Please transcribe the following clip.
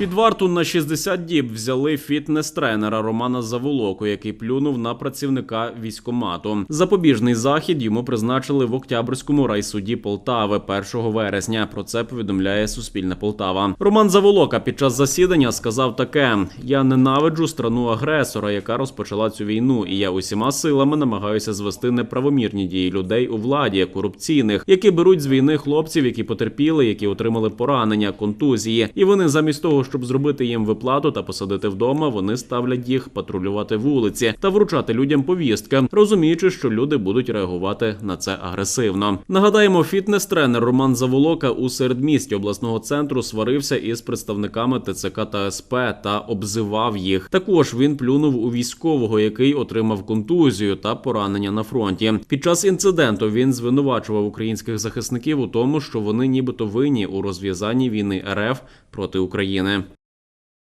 Під варту на 60 діб взяли фітнес-тренера Романа Заволоку, який плюнув на працівника військомату. Запобіжний захід йому призначили в Октябрьському райсуді Полтави 1 вересня. Про це повідомляє Суспільне Полтава. Роман Заволока під час засідання сказав таке: Я ненавиджу страну агресора, яка розпочала цю війну, і я усіма силами намагаюся звести неправомірні дії людей у владі, корупційних, які беруть з війни хлопців, які потерпіли, які отримали поранення, контузії, і вони замість того, щоб зробити їм виплату та посадити вдома, вони ставлять їх патрулювати вулиці та вручати людям повістки, розуміючи, що люди будуть реагувати на це агресивно. Нагадаємо, фітнес-тренер Роман Заволока у середмісті обласного центру сварився із представниками ТЦК та СП та обзивав їх. Також він плюнув у військового, який отримав контузію та поранення на фронті. Під час інциденту він звинувачував українських захисників у тому, що вони нібито винні у розв'язанні війни РФ проти України.